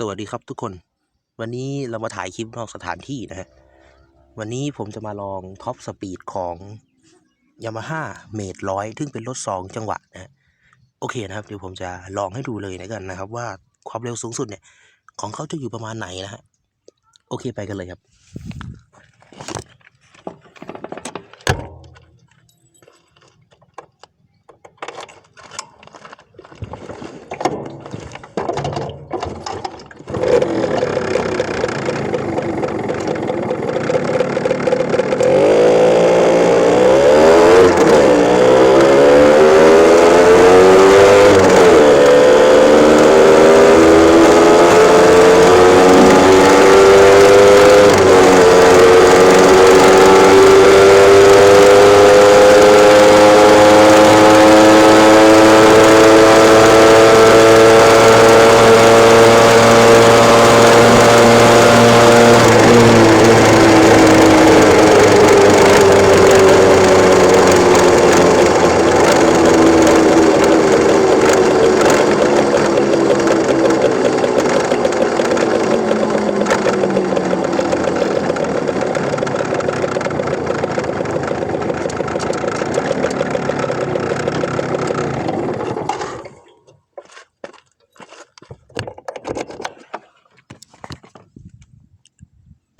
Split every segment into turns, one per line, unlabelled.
สวัสดีครับทุกคน วันนี้เรามาถ่ายคลิปนอกสถานที่นะฮะ วันนี้ผมจะมาลองท็อปสปีดของ Yamaha m a t e ร้อยซึ่งเป็นรถ 2 จังหวะนะฮะโอเคนะครับ เดี๋ยวผมจะลองให้ดูเลยนะกันนะครับ ว่าความเร็วสูงสุดเนี่ย ของเขาจะอยู่ประมาณไหนนะฮะ โอเคไปกันเลยครับ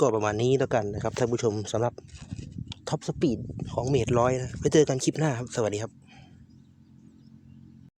ก็ประมาณนี้แล้วกันนะครับท่านผู้ชมสำหรับท็อปสปีดของเมดร้อยนะไว้เจอกันคลิปหน้าครับ สวัสดีครับ